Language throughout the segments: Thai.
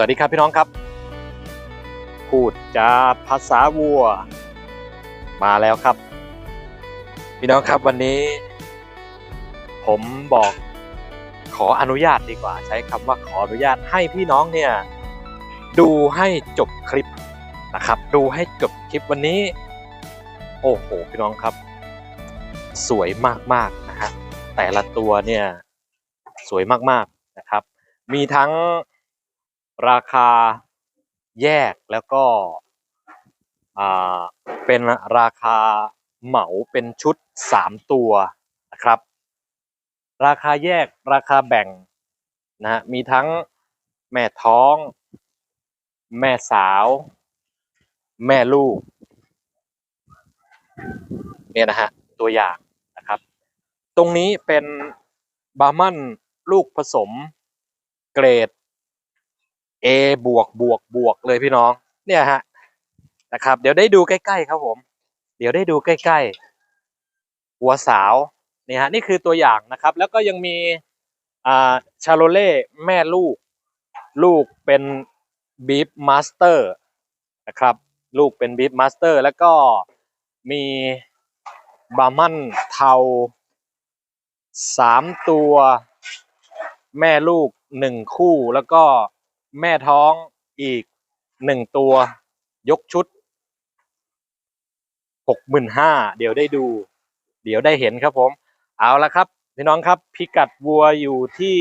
สวัสดีครับพี่น้องครับ พูดจาภาษาวัว มาแล้วครับ พี่น้องครับวันนี้ ผมบอกขออนุญาตดีกว่า ใช้คำว่าขออนุญาตให้พี่น้องเนี่ยดูให้จบคลิปนะครับ ดูให้จบคลิปวันนี้ โอ้โหพี่น้องครับ สวยมากๆนะฮะแต่ละตัวเนี่ยสวยมากๆนะครับ มีทั้ง ราคาแยกแล้วก็เป็นราคาเหมาเป็นชุด 3 ตัวนะครับ ราคาแยกราคาแบ่งนะฮะมีทั้งแม่ท้อง แม่สาว แม่ลูกเนี่ยนะฮะตัวอย่างนะครับ ตรงนี้เป็นบาร์มันลูกผสมเกรด A บวกบวกบวกเลยพี่น้อง เนี่ยฮะนะครับ เดี๋ยวได้ดูใกล้ๆครับผม เดี๋ยวได้ดูใกล้ๆ หัวสาวนี่ฮะนี่คือตัวอย่างนะครับ แล้วก็ยังมีอ่าชาโลเล่แม่ลูก ลูกเป็นบีฟมาสเตอร์นะครับ ลูกเป็นบีฟมาสเตอร์แล้วก็มีบาร์มันเทาสามตัว แม่ลูกหนึ่งคู่แล้วก็ แม่ท้องอีกหนึ่งตัวยกชุดหกหมื่นห้าเดี๋ยวได้ดู เดี๋ยวได้เห็นครับผม เอาละครับ พี่น้องครับพิกัดวัวอยู่ที่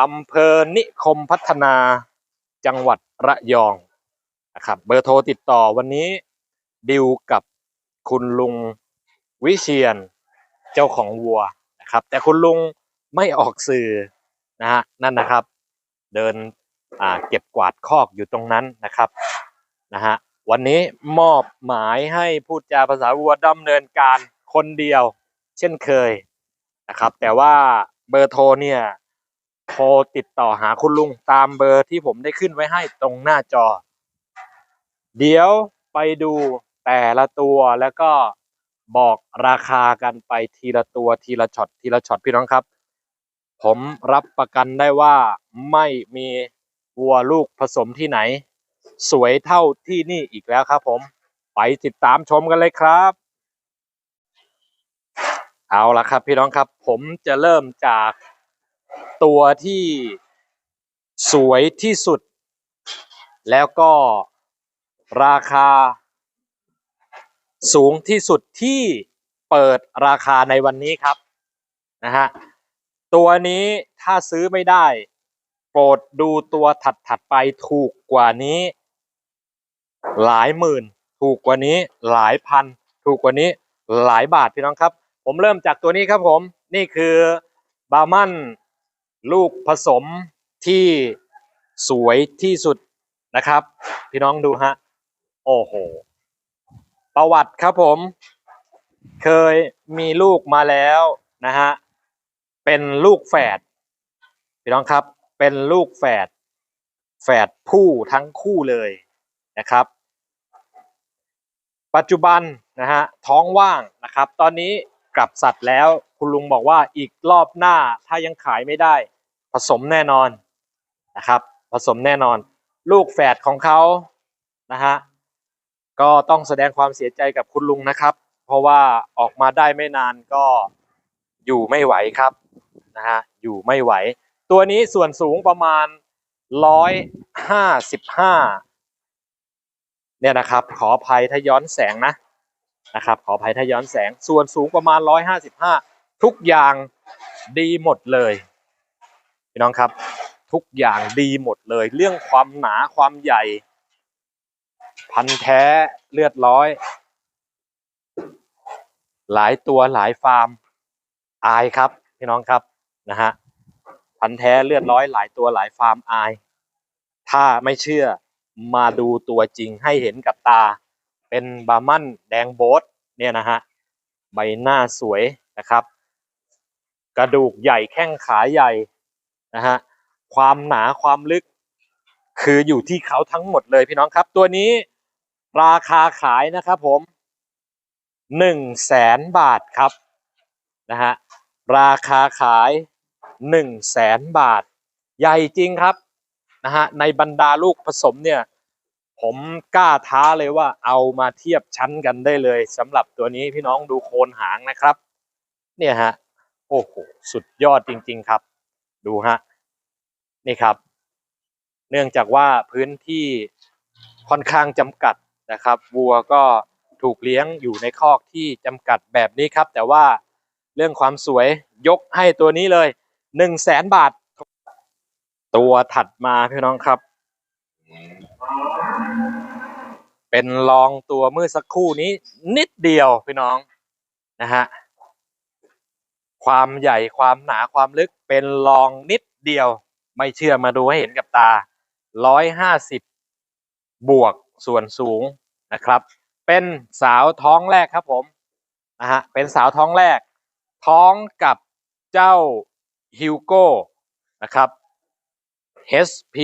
อำเภอนิคมพัฒนาจังหวัดระยองนะครับเบอร์โทรติดต่อวันนี้ดิวกับคุณลุงวิเชียนเจ้าของวัวนะครับ แต่คุณลุงไม่ออกสื่อนะฮะนั่นนะครับ เดิน เก็บกวาดคอกอยู่ตรงนั้นนะครับนะฮะวันนี้มอบหมายให้พูดจาภาษาวัวดำเนินการคนเดียว เช่นเคยนะครับ แต่ว่าเบอร์โทรเนี่ยโทรติดต่อหาคุณลุงตามเบอร์ที่ผมได้ขึ้นไว้ให้ตรงหน้าจอ เดี๋ยวไปดูแต่ละตัวแล้วก็บอกราคากันไปทีละตัวทีละช็อตทีละช็อตพี่น้องครับ ผมรับประกันได้ว่าไม่มี วัวลูกผสมที่ไหน สวยเท่าที่นี่อีกแล้วครับผม ไปติดตามชมกันเลยครับ เอาละครับพี่น้องครับผมจะเริ่มจากตัวที่สวยที่สุด แล้วก็ราคา สูงที่สุดที่เปิดราคาในวันนี้ครับนะฮะตัวนี้ถ้าซื้อไม่ได้ รดดูตัวถัดถัดไปถูกกว่านี้ หลายหมื่น ถูกกว่านี้หลายพัน ถูกกว่านี้หลายบาทพี่น้องครับ ผมเริ่มจากตัวนี้ครับผม นี่คือบามันลูกผสมที่สวยที่สุดนะครับ พี่น้องดูฮะ โอ้โห ประวัติครับผม เคยมีลูกมาแล้วนะฮะ เป็นลูกแฝดพี่น้องครับ เป็นลูกแฝดแฝดผู้ทั้งคู่เลยนะครับ ปัจจุบันนะฮะท้องว่างนะครับ ตอนนี้กลับสัตว์แล้วคุณลุงบอกว่าอีกรอบหน้าถ้ายังขายไม่ได้ ผสมแน่นอนนะครับ ผสมแน่นอน ลูกแฝดของเขานะฮะก็ต้องแสดงความเสียใจกับคุณลุงนะครับ เพราะว่าออกมาได้ไม่นานก็อยู่ไม่ไหวครับนะฮะอยู่ไม่ไหว ตัวนี้ส่วนสูงประมาณร้อยห้าสิบห้าเนี่ยนะครับ ขออภัยถ้าย้อนแสงนะนะครับ ขออภัยถ้าย้อนแสง ส่วนสูงประมาณร้อยห้าสิบห้าทุกอย่างดีหมดเลยพี่น้องครับ ทุกอย่างดีหมดเลย เรื่องความหนาความใหญ่ พันแท้เลือดร้อย หลายตัวหลายฟาร์มอายครับพี่น้องครับนะฮะ พันแท้เลือดร้อยหลายตัวหลายฟาร์มอาย ถ้าไม่เชื่อมาดูตัวจริงให้เห็นกับตา เป็นบามันแดงโบสเนี่ยนะฮะใบหน้าสวยนะครับ กระดูกใหญ่แข้งขาใหญ่นะฮะความหนาความลึก คืออยู่ที่เขาทั้งหมดเลยพี่น้องครับ ตัวนี้ราคาขายนะครับผมหนึ่งแสนบาทครับนะฮะราคาขาย หนึ่งแสนบาท ใหญ่จริงครับนะฮะในบรรดาลูกผสมเนี่ยผมกล้าท้าเลยว่าเอามาเทียบชั้นกันได้เลยสำหรับตัวนี้พี่น้องดูโคนหางนะครับ เนี่ยฮะโอ้โหสุดยอดจริง ๆครับ ดูฮะนี่ครับ เนื่องจากว่าพื้นที่ค่อนข้างจำกัดนะครับวัวก็ถูกเลี้ยงอยู่ในคอกที่จำกัดแบบนี้ครับ แต่ว่าเรื่องความสวยยกให้ตัวนี้เลย หนึ่งแสนบาท ตัวถัดมาพี่น้องครับ เป็นรองตัวเมื่อสักครู่นี้ นิดเดียวพี่น้องนะฮะความใหญ่ความหนาความลึกเป็นรองนิดเดียว ไม่เชื่อมาดูให้เห็นกับตาร้อยห้าสิบบวกส่วนสูงนะครับ เป็นสาวท้องแรกครับผมนะฮะเป็นสาวท้องแรก ท้องกับเจ้า ฮิวโก้นะครับ SP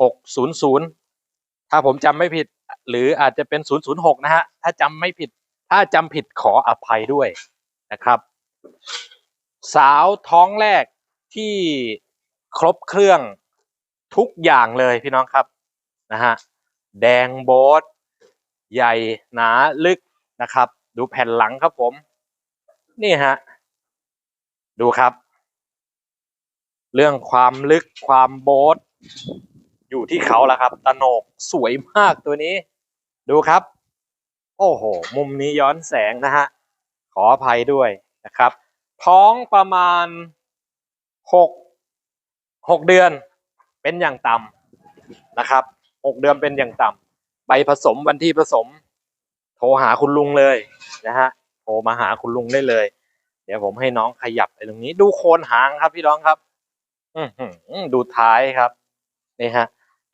600 ถ้าผมจำไม่ผิด หรืออาจจะเป็น 006 นะฮะ ถ้าจำไม่ผิด ถ้าจำผิดขออภัยด้วยนะครับ สาวท้องแรกที่ครบเครื่องทุกอย่างเลยพี่น้องครับนะฮะแดงโบทใหญ่หนาลึกนะครับ ดูแผ่นหลังครับผม นี่ฮะ ดูครับ เรื่องความลึกความโบทอยู่ที่เขาแล้วครับตะโหนกสวยมากตัวนี้ ดูครับ โอ้โห มุมนี้ย้อนแสงนะฮะ ขออภัยด้วยนะครับ ท้องประมาณหกหกเดือนเป็นอย่างต่ำนะครับหกเดือนเป็นอย่างต่ำไปผสมวันที่ผสม โทรหาคุณลุงเลยนะฮะโทรมาหาคุณลุงได้เลย เดี๋ยวผมให้น้องขยับไปตรงนี้ ดูโคนหางครับพี่น้องครับ อืดูท้ายครับนี่ฮะ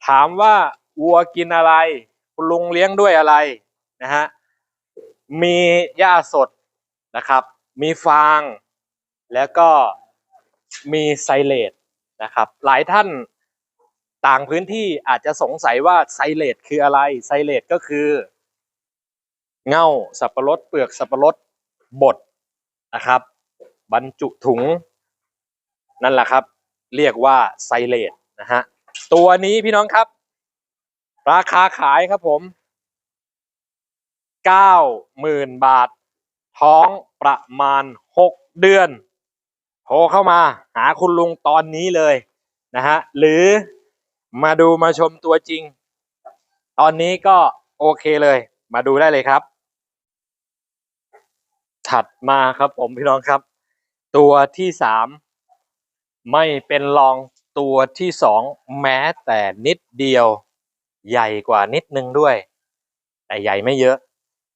ถามว่าวัวกินอะไร คุณลุงเลี้ยงด้วยอะไรนะฮะมีหญ้าสดนะครับ มีฟาง แล้วก็มีไซเลตนะครับ หลายท่านต่างพื้นที่อาจจะสงสัยว่าไซเลตคืออะไร ไซเลตก็คือ เง่าสับปะรดเปลือกสับปะรดบด นะครับ บรรจุถุง นั่นแหละครับ เรียกว่าไซเลตนะฮะตัวนี้พี่น้องครับ ราคาขายครับผมเก้าหมื่นบาท ท้องประมาณหกเดือนโทรเข้ามาหาคุณลุงตอนนี้เลยนะฮะหรือมาดูมาชมตัวจริง ตอนนี้ก็โอเคเลย มาดูได้เลยครับ ถัดมาครับผมพี่น้องครับ ตัวที่สามไม่เป็นรองตัวที่สองแม้แต่นิดเดียว ใหญ่กว่านิดนึงด้วย แต่ใหญ่ไม่เยอะ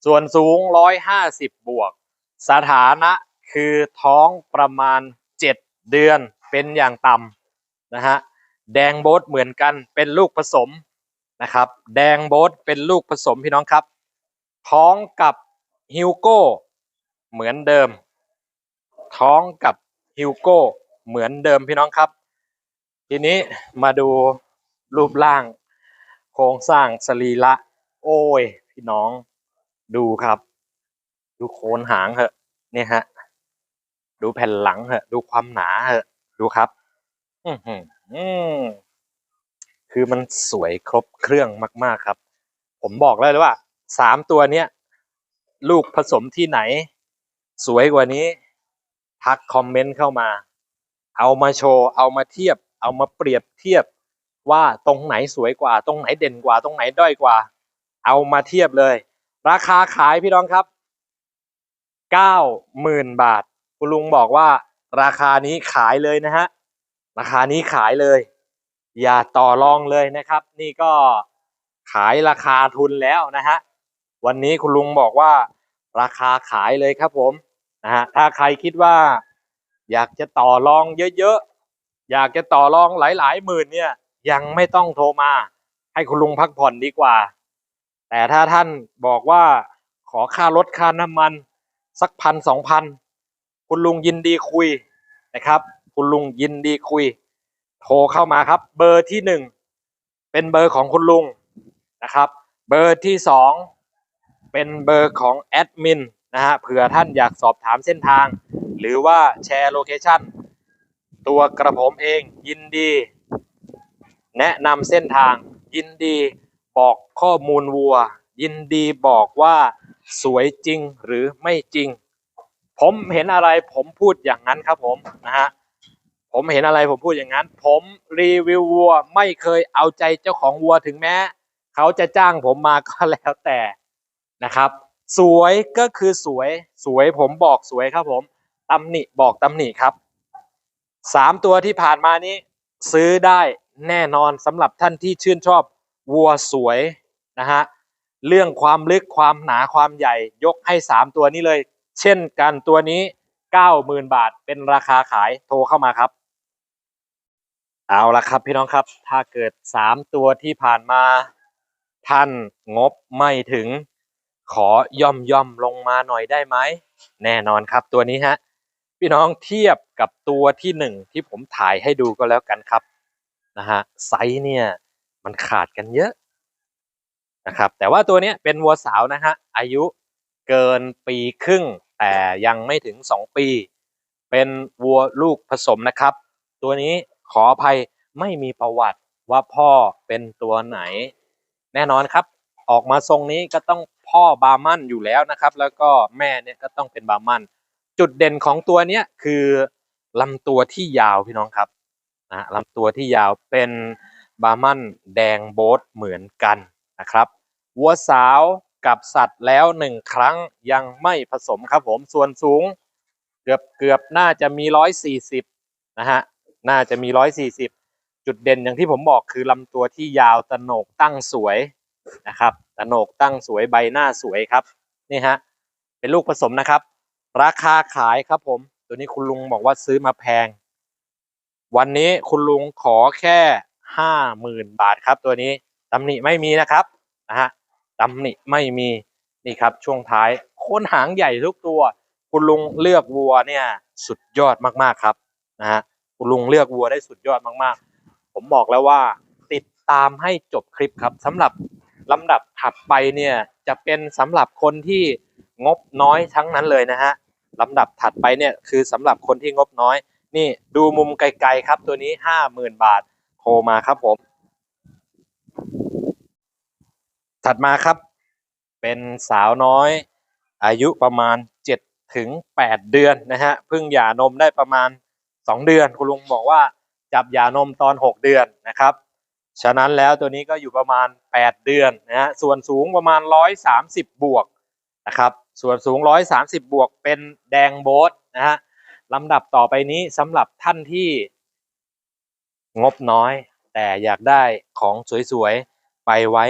ส่วนสูงร้อยห้าสิบบวก สถานะคือท้องประมาณเจ็ดเดือนเป็นอย่างต่ำนะฮะแดงโบทเหมือนกันเป็นลูกผสมนะครับ แดงโบทเป็นลูกผสมพี่น้องครับ ท้องกับฮิวโก้ เหมือนเดิม ท้องกับฮิวโก้เหมือนเดิมพี่น้องครับ ทีนี้มาดูรูปร่าง โครงสร้างสรีระโอ้ย พี่น้องดูครับ ดูโคนหางเหอะเนี่ยฮะ ดูแผ่นหลังเหอะ ดูความหนาเหอะ ดูครับ อือหืออืมคือมันสวยครบเครื่องมาก ๆ ครับ ผมบอกเลยว่าสามตัวเนี้ย ลูกผสมที่ไหน สวยกว่านี้ ทักคอมเมนต์เข้ามา เอามาโชว์ เอามาเทียบ เอามาเปรียบเทียบว่าตรงไหนสวยกว่า ตรงไหนเด่นกว่า ตรงไหนด้อยกว่า เอามาเทียบเลย ราคาขายพี่น้องครับเก้าหมื่นบาท คุณลุงบอกว่า ราคานี้ขายเลยนะฮะ ราคานี้ขายเลย อย่าต่อรองเลยนะครับ นี่ก็ขายราคาทุนแล้วนะฮะ วันนี้คุณลุงบอกว่า ราคาขายเลยครับผม นะฮะถ้าใครคิดว่า อยากจะต่อรองเยอะๆ อยากจะต่อรองหลายๆหมื่นเนี่ย ยังไม่ต้องโทรมา ให้คุณลุงพักผ่อนดีกว่า แต่ถ้าท่านบอกว่าขอค่ารถค่าน้ำมัน สักพันสองพันคุณลุงยินดีคุยนะครับ คุณลุงยินดีคุย โทรเข้ามาครับ เบอร์ที่หนึ่งเป็นเบอร์ของคุณลุงนะครับ เบอร์ที่สองเป็นเบอร์ของแอดมิน นะฮะเผื่อท่านอยากสอบถามเส้นทาง หรือว่าแชร์โลเคชั่นตัวกระผมเองยินดี แนะนำเส้นทาง ยินดีบอกข้อมูลวัว ยินดีบอกว่าสวยจริงหรือไม่จริง ผมเห็นอะไรผมพูดอย่างนั้นครับผมนะฮะผมเห็นอะไรผมพูดอย่างนั้น ผมรีวิววัวไม่เคยเอาใจเจ้าของวัวถึงแม้ เขาจะจ้างผมมาก็แล้วแต่นะครับ สวยก็คือสวย สวยผมบอกสวยครับผมตำหนิบอกตำหนิครับสามตัวที่ผ่านมานี้ ซื้อได้แน่นอนสำหรับท่านที่ชื่นชอบวัวสวยนะฮะเรื่องความลึกความหนาความใหญ่ ยกให้สามตัวนี้เลย เช่นกันตัวนี้เก้าหมื่นบาทเป็นราคาขายโทรเข้ามาครับ เอาละครับพี่น้องครับ ถ้าเกิดสามตัวที่ผ่านมาท่านงบไม่ถึง อย่อมย่อมลงมาหน่อยได้ไหม แน่นอนครับตัวนี้ฮะ พี่น้องเทียบกับตัวที่หนึ่งที่ผมถ่ายให้ดูก็แล้วกันครับนะฮะไซส์เนี่ยมันขาดกันเยอะนะครับ แต่ว่าตัวนี้เป็นวัวสาวนะฮะอายุเกินปีครึ่ง แต่ยังไม่ถึงสองปี เป็นวัวลูกผสมนะครับ ตัวนี้ขออภัยไม่มีประวัติว่าพ่อเป็นตัวไหน แน่นอนครับ ออกมาทรงนี้ก็ต้อง พ่อบาร์มันอยู่แล้วนะครับ แล้วก็แม่เนี่ยก็ต้องเป็นบาร์มัน จุดเด่นของตัวเนี้ยคือลำตัวที่ยาวพี่น้องครับนะลำตัวที่ยาวเป็นบาร์มันแดงโบทเหมือนกันนะครับ วัวสาวกับสัตว์แล้วหนึ่งครั้งยังไม่ผสมครับผมส่วนสูงเกือบเกือบน่าจะมีร้อยสี่สิบนะฮะน่าจะมีร้อยสี่สิบจุดเด่นอย่างที่ผมบอกคือลำตัวที่ยาวตโหนกตั้งสวยนะครับ โหนกตั้งสวยใบหน้าสวยครับนี่ฮะเป็นลูกผสมนะครับ ราคาขายครับผม ตัวนี้คุณลุงบอกว่าซื้อมาแพง วันนี้คุณลุงขอแค่ห้าหมื่นบาทครับ ตัวนี้ตำหนิไม่มีนะครับนะฮะตำหนิไม่มีนี่ครับ ช่วงท้ายโคนหางใหญ่ทุกตัว คุณลุงเลือกวัวเนี่ยสุดยอดมากๆครับนะฮะคุณลุงเลือกวัวได้สุดยอดมากๆ ผมบอกแล้วว่าติดตามให้จบคลิปครับสำหรับ ลำดับถัดไปเนี่ยจะเป็นสำหรับคนที่งบน้อยทั้งนั้นเลยนะฮะลำดับถัดไปเนี่ยคือสำหรับคนที่งบน้อย นี่ดูมุมไกลๆครับตัวนี้ห้าหมื่นบาทโทรมาครับผม ถัดมาครับ เป็นสาวน้อยอายุประมาณ 7 ถึง 8 เดือนนะฮะเพิ่งหย่านมได้ประมาณ 2 เดือน คุณลุงบอกว่าจับหย่านมตอน 6 เดือนนะครับ ฉะนั้นแล้วตัวนี้ก็อยู่ประมาณ 8 เดือนนะฮะส่วนสูงประมาณ 130 บวกนะครับส่วนสูง 130 บวกเป็นแดงโบทนะฮะลำดับต่อไปนี้สำหรับท่านที่งบน้อย แต่อยากได้ของสวยๆ ไปไว้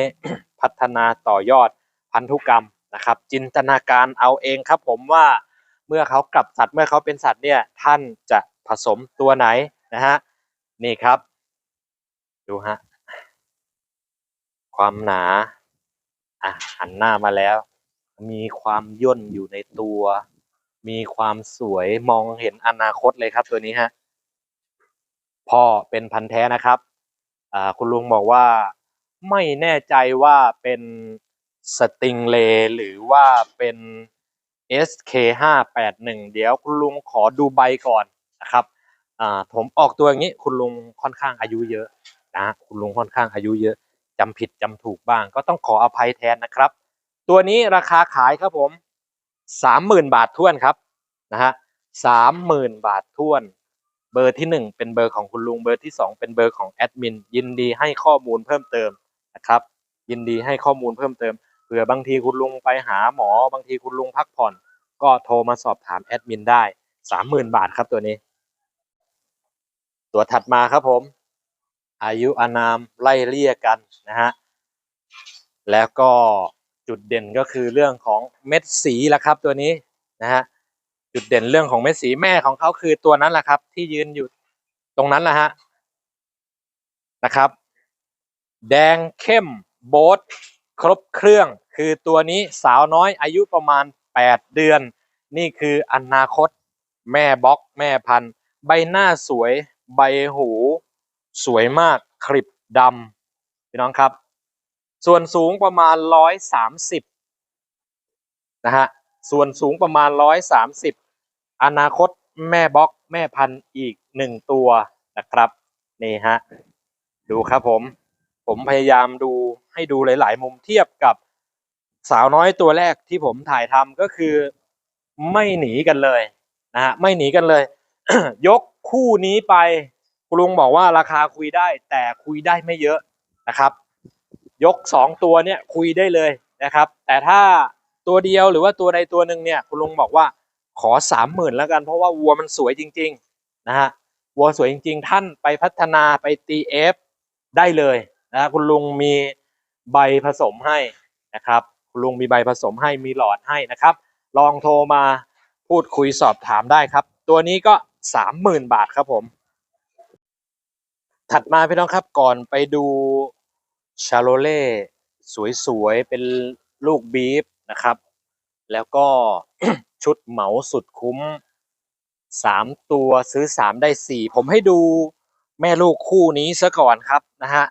พัฒนาต่อยอดพันธุกรรมนะครับ จินตนาการเอาเองครับผมว่าเมื่อเขากลับสัตว์เมื่อเขาเป็นสัตว์เนี่ยท่านจะผสมตัวไหนนะฮะนี่ครับ ดูฮะ ความหนาอะหันหน้ามาแล้ว มีความย่นอยู่ในตัว มีความสวยมองเห็นอนาคตเลยครับตัวนี้ฮะพ่อเป็นพันธุ์แท้นะครับอ่าคุณลุงบอกว่าไม่แน่ใจว่าเป็นสติงเลหรือว่าเป็น SK581 เดี๋ยวคุณลุงขอดูใบก่อนนะครับอ่าผมออกตัวอย่างนี้คุณลุงค่อนข้างอายุเยอะนะคุณลุงค่อนข้างอายุเยอะ จำผิดจำถูกบ้าง ก็ต้องขออภัยแทนนะครับ ตัวนี้ราคาขายครับผมสามหมื่นบาทท้วนครับนะฮะสามหมื่นบาทท้วน เบอร์ที่หนึ่งเป็นเบอร์ของคุณลุงเบอร์ที่สองเป็นเบอร์ของแอดมินยินดีให้ข้อมูลเพิ่มเติมนะครับ ยินดีให้ข้อมูลเพิ่มเติมเผื่อบางทีคุณลุงไปหาหมอ บางทีคุณลุงพักผ่อน ก็โทรมาสอบถามแอดมินได้สามหมื่นบาทครับตัวนี้ ตัวถัดมาครับผม อายุอานามไล่เลี่ยกันนะฮะแล้วก็จุดเด่นก็คือเรื่องของเม็ดสีละครับตัวนี้นะฮะจุดเด่นเรื่องของเม็ดสีแม่ของเขาคือตัวนั้นแหละครับ ที่ยืนอยู่ตรงนั้นแหละฮะนะครับ แดงเข้มโบทครบเครื่อง คือตัวนี้สาวน้อยอายุประมาณ 8 เดือน นี่คืออนาคต แม่บล็อก แม่พันธุ์ ใบหน้าสวย ใบหู สวยมากคลิปดำพี่น้องครับ ส่วนสูงประมาณ130นะฮะส่วนสูงประมาณ130อนาคตแม่บล็อกแม่พันธุ์อีกหนึ่งตัวนะครับนี่ฮะดูครับผม ผมพยายามดูให้ดูหลาย ๆ มุมเทียบกับสาวน้อยตัวแรกที่ผมถ่ายทำก็คือไม่หนีกันเลยนะฮะไม่หนีกันเลย ยกคู่นี้ไป คุณลุงบอกว่าราคาคุยได้ แต่คุยได้ไม่เยอะนะครับ ยกสองตัวเนี่ยคุยได้เลยนะครับ แต่ถ้าตัวเดียวหรือว่าตัวใดตัวหนึ่งเนี่ยคุณลุงบอกว่าขอสามหมื่นแล้วกัน เพราะว่าวัวมันสวยจริงๆนะฮะวัวสวยจริง ๆ ท่านไปพัฒนาไปตีเอฟได้เลยนะคุณลุงมีใบผสมให้นะครับคุณลุงมีใบผสมให้มีหลอดให้นะครับ ลองโทรมาพูดคุยสอบถามได้ครับ ตัวนี้ก็สามหมื่นบาทครับผม ถัดมาพี่น้องครับก่อนไปดูชาโลเล่สวยๆ เป็นลูกบีฟนะครับ แล้วก็ชุดเหมาสุดคุ้มสามตัวซื้อสามได้สี่ผมให้ดูแม่ลูกคู่นี้ซะก่อนครับนะฮะ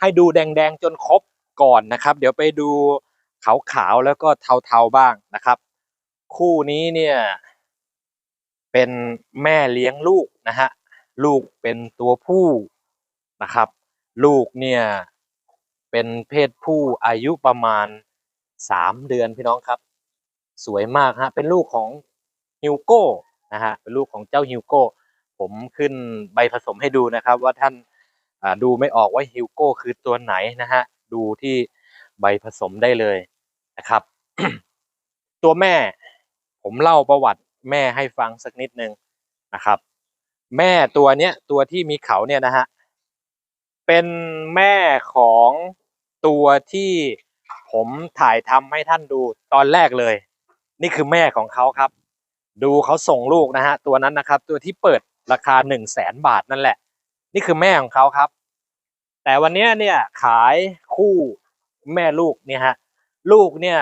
ให้ดูแดงๆจนครบก่อนนะครับ เดี๋ยวไปดูขาวๆแล้วก็เทาๆบ้างนะครับ คู่นี้เนี่ยเป็นแม่เลี้ยงลูกนะฮะลูกเป็นตัวผู้ นะครับ ลูกเนี่ยเป็นเพศผู้อายุประมาณสามเดือนพี่น้องครับ สวยมากฮะเป็นลูกของฮิวโก้นะฮะเป็นลูกของเจ้าฮิวโก้ผมขึ้นใบผสมให้ดูนะครับ ว่าท่านดูไม่ออกว่าฮิวโก้คือตัวไหนนะฮะดูที่ใบผสมได้เลยนะครับ ตัวแม่ผมเล่าประวัติแม่ให้ฟังสักนิดนึงนะครับ แม่ตัวเนี้ยตัวที่มีเขาเนี่ยนะฮะ เป็นแม่ของตัวที่ผมถ่ายทำให้ท่านดูตอนแรกเลย นี่คือแม่ของเขาครับ ดูเขาส่งลูกนะฮะตัวนั้นนะครับ ตัวที่เปิดราคาหนึ่งแสนบาทนั่นแหละ นี่คือแม่ของเขาครับ แต่วันนี้เนี่ยขายคู่แม่ลูกเนี่ยฮะลูกเนี่ย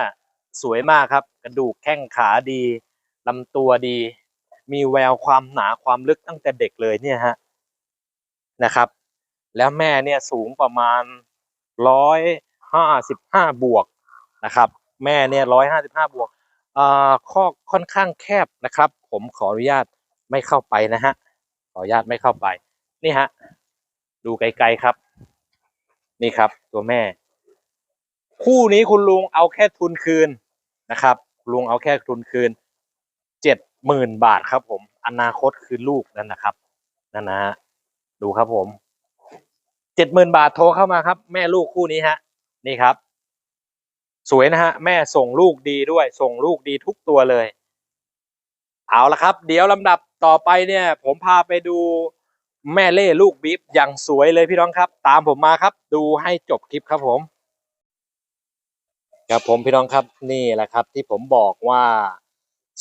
สวยมากครับ กระดูกแข้งขาดีลำตัวดี มีแววความหนาความลึกตั้งแต่เด็กเลยเนี่ยฮะนะครับ แล้วแม่เนี่ยสูงประมาณร้อยห้าสิบห้าบวกนะครับ แม่เนี่ยร้อยห้าสิบห้าบวกอ่าข้อค่อนข้างแคบนะครับ ผมขออนุญาตไม่เข้าไปนะฮะขออนุญาตไม่เข้าไป นี่ฮะ ดูไกลๆครับ นี่ครับ ตัวแม่ คู่นี้คุณลุงเอาแค่ทุนคืนนะครับ ลุงเอาแค่ทุนคืนเจ็ดหมื่นบาทครับ ผม อนาคตคือลูกนั่นนะครับนั่นนะฮะดูครับผม จ็ดหมื่นบาทโทรเข้ามาครับ แม่ลูกคู่นี้ฮะ นี่ครับ สวยนะฮะ แม่ส่งลูกดีด้วย ส่งลูกดีทุกตัวเลย เอาละครับ เดี๋ยวลำดับต่อไปเนี่ย ผมพาไปดูแม่เล่ลูกบีฟอย่างสวยเลยพี่น้องครับ ตามผมมาครับ ดูให้จบคลิปครับผมครับผมพี่น้องครับนี่แหละครับ ที่ผมบอกว่า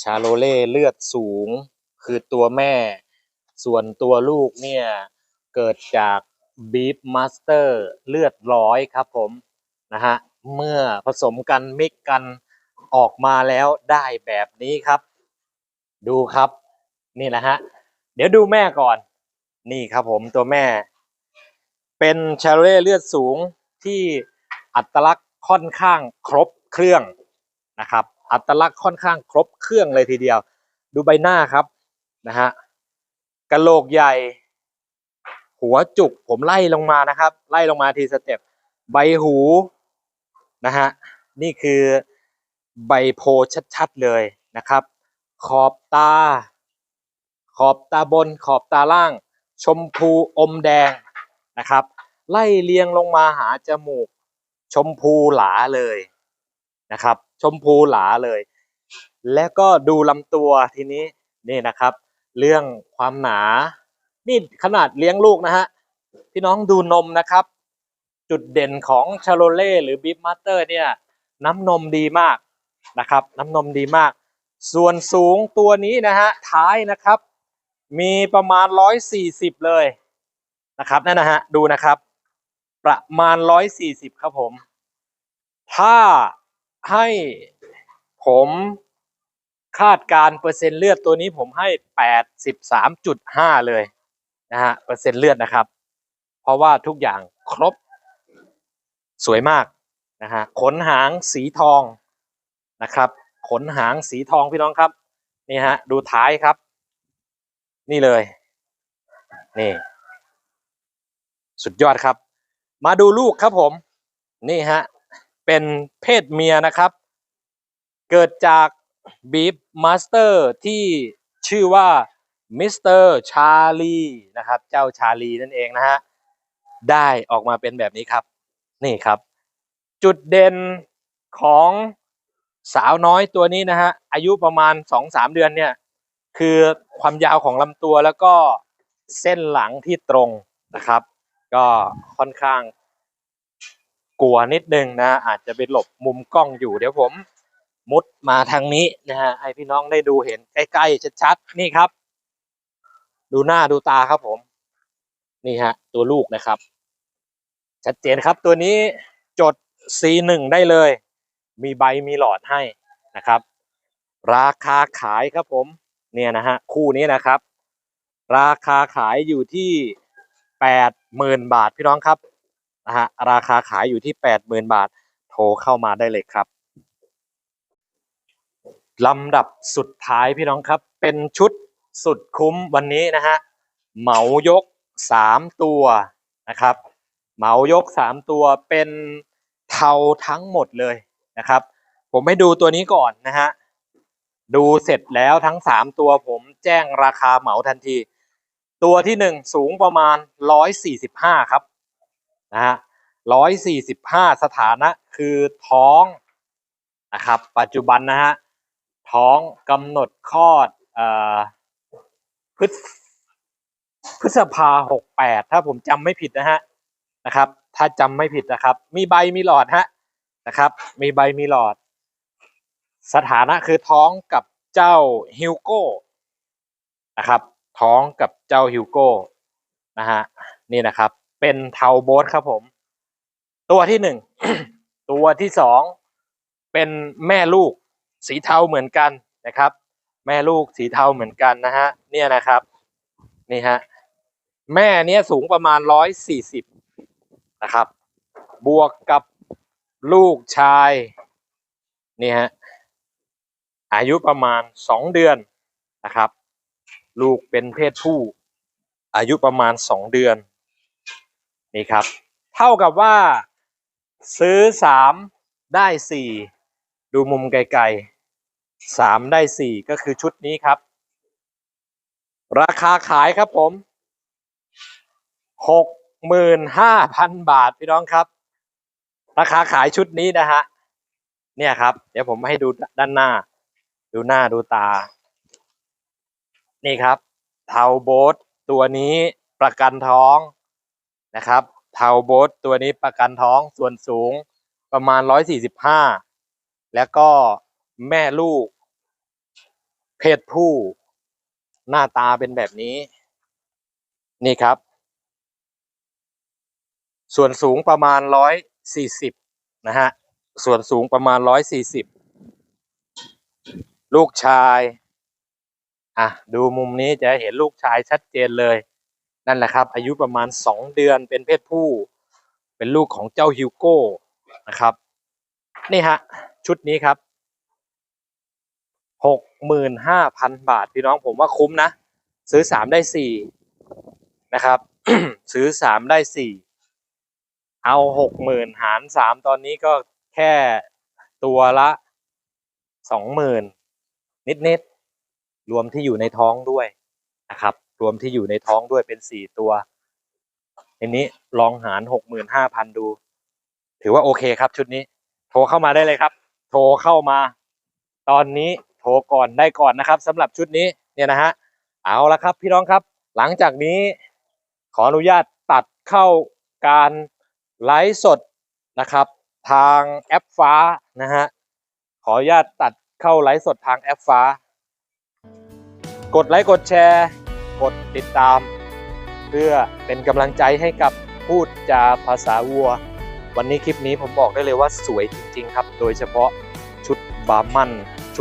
ชาโลเล่เลือดสูง คือตัวแม่ ส่วนตัวลูกเนี่ยเกิดจาก บีฟมาสเตอร์เลือดร้อยครับผมนะฮะเมื่อผสมกันมิกกันออกมาแล้วได้แบบนี้ครับ ดูครับนี่แหละฮะเดี๋ยวดูแม่ก่อน นี่ครับผมตัวแม่ เป็นชาโลเล่เลือดสูงที่อัตลักษณ์ค่อนข้างครบเครื่องนะครับ อัตลักษณ์ค่อนข้างครบเครื่องเลยทีเดียว ดูใบหน้าครับนะฮะกะโหลกใหญ่ หัวจุกผมไล่ลงมานะครับ ไล่ลงมาทีสเต็ปใบหูนะฮะนี่คือใบโพชัดๆเลยนะครับ ขอบตา ขอบตาบนขอบตาล่าง ชมพูอมแดงนะครับ ไล่เรียงลงมาหาจมูก ชมพูหลาเลยนะครับ ชมพูหลาเลย แล้วก็ดูลำตัวทีนี้นี่นะครับ เรื่องความหนา นี่ขนาดเลี้ยงลูกนะฮะ พี่น้องดูนมนะครับ จุดเด่นของชาโลเล่หรือบิฟมาสเตอร์เนี่ย น้ำนมดีมากนะครับ น้ำนมดีมาก ส่วนสูงตัวนี้นะฮะ ท้ายนะครับ มีประมาณ 140 เลยนะครับนั่นนะฮะ ดูนะครับ ประมาณ 140 ครับผม ถ้าให้ผมคาดการเปอร์เซ็นต์เลือดตัวนี้ผมให้ 83.5 เลย นะฮะเปอร์เซ็นต์เลือดนะครับ เพราะว่าทุกอย่างครบสวยมากนะฮะขนหางสีทองนะครับ ขนหางสีทองพี่น้องครับนี่ฮะดูท้ายครับ นี่เลยนี่สุดยอดครับ มาดูลูกครับผม นี่ฮะเป็นเพศเมียนะครับ เกิดจากบีฟมาสเตอร์ที่ชื่อว่า มิสเตอร์ชาลีนะครับ เจ้าชาลีนั่นเองนะฮะ ได้ออกมาเป็นแบบนี้ครับ นี่ครับ จุดเด่นของสาวน้อยตัวนี้นะฮะ อายุประมาณ 2-3 เดือนเนี่ย คือความยาวของลำตัวแล้วก็เส้นหลังที่ตรงนะครับ ก็ค่อนข้างกลัวนิดนึงนะ อาจจะไปหลบมุมกล้องอยู่เดี๋ยวผมมุดมาทางนี้นะฮะให้พี่น้องได้ดูเห็นใกล้ๆชัดๆนี่ครับ ดูหน้าดูตาครับผม นี่ฮะ ตัวลูกนะครับ ชัดเจนครับตัวนี้จด C1 ได้เลย มีใบมีหลอดให้นะครับ ราคาขายครับผม เนี่ยนะฮะ คู่นี้นะครับ ราคาขายอยู่ที่แปดหมื่นบาทพี่น้องครับนะฮะราคาขายอยู่ที่แปดหมื่นบาท โทรเข้ามาได้เลยครับลำดับสุดท้ายพี่น้องครับ เป็นชุด สุดคุ้มวันนี้นะฮะเหมายกสามตัวนะครับ เหมายกสามตัวเป็นเทาทั้งหมดเลยนะครับ ผมให้ดูตัวนี้ก่อนนะฮะดูเสร็จแล้วทั้งสามตัวผมแจ้งราคาเหมาทันที ตัวที่หนึ่งสูงประมาณร้อยสี่สิบห้าครับนะฮะร้อยสี่สิบห้าสถานะคือท้องนะครับ ปัจจุบันนะฮะท้องกำหนดคลอดเอ่อ พฤษพฤษภาหกแปดถ้าผมจำไม่ผิดนะฮะนะครับ ถ้าจำไม่ผิดนะครับ มีใบมีหลอดฮะนะครับ มีใบมีหลอด สถานะคือท้องกับเจ้าฮิวโก้นะครับ ท้องกับเจ้าฮิวโก้นะฮะนี่นะครับ เป็นเทาโบสครับผม ตัวที่หนึ่งตัวที่สองเป็นแม่ลูกสีเทาเหมือนกันนะครับ แม่ลูกสีเทาเหมือนกันนะฮะ เนี่ยนะครับ นี่ฮะ แม่เนี้ยสูงประมาณร้อยสี่สิบนะครับ บวกกับลูกชาย นี่ฮะ อายุประมาณสองเดือนนะครับ ลูกเป็นเพศผู้ อายุประมาณสองเดือน นี่ครับ เท่ากับว่าซื้อสามได้สี่ดูมุมไกลๆ สามได้สี่ก็คือชุดนี้ครับ ราคาขายครับผมหกหมื่นห้าพันบาทพี่น้องครับ ราคาขายชุดนี้นะฮะเนี่ยครับ เดี๋ยวผมให้ดูด้านหน้า ดูหน้าดูตา นี่ครับเทาโบทตัวนี้ประกันท้องนะครับเทาโบทตัวนี้ประกันท้องส่วนสูงประมาณร้อยสี่สิบห้าแล้วก็ แม่ลูก เพศผู้หน้าตาเป็นแบบนี้ นี่ครับ ส่วนสูงประมาณร้อยสี่สิบนะฮะ ส่วนสูงประมาณร้อยสี่สิบลูกชาย อะ ดูมุมนี้จะเห็นลูกชายชัดเจนเลย นั่นแหละครับ อายุประมาณสองเดือนเป็นเพศผู้ เป็นลูกของเจ้าฮิวโก้นะครับ นี่ฮะ ชุดนี้ครับ หกหมื่นห้าพันบาท พี่น้องผมว่าคุ้มนะ ซื้อสามได้สี่นะครับ ซื้อสามได้สี่เอาหกหมื่นหารสามตอนนี้ก็แค่ตัวละสองหมื่นนิดๆรวมที่อยู่ในท้องด้วยนะครับ รวมที่อยู่ในท้องด้วยเป็นสี่ตัวทีนี้ลองหารหกหมื่นห้าพันดู ถือว่าโอเคครับชุดนี้ โทรเข้ามาได้เลยครับ โทรเข้ามา ตอนนี้ รก่อนได้ก่อนนะครับสำหรับชุดนี้เนี่ยนะฮะเอาละครับพี่น้องครับ หลังจากนี้ขออนุญาตตัดเข้าการไลฟ์สดนะครับ ทางแอปฟ้านะฮะขออนุญาตตัดเข้าไลฟ์สดทางแอปฟ้า กดไลค์กดแชร์ กดติดตาม เพื่อเป็นกำลังใจให้กับพูดจาภาษาวัว วันนี้คลิปนี้ผมบอกได้เลยว่าสวยจริง ๆ ครับ โดยเฉพาะชุดบาร์มัน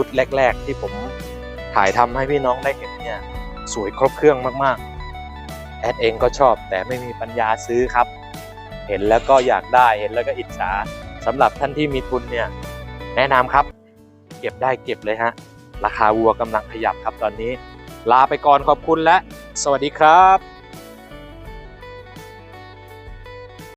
ชุดแรก ๆ ที่ผมถ่ายทำให้พี่น้องได้เห็นเนี่ยสวยครบเครื่องมากๆ แอดเองก็ชอบแต่ไม่มีปัญญาซื้อครับ เห็นแล้วก็อยากได้เห็นแล้วก็อิจฉาสำหรับท่านที่มีทุนเนี่ยแนะนำครับ เก็บได้เก็บเลยฮะ ราคาวัวกำลังขยับครับตอนนี้ ลาไปก่อนขอบคุณและ สวัสดีครับ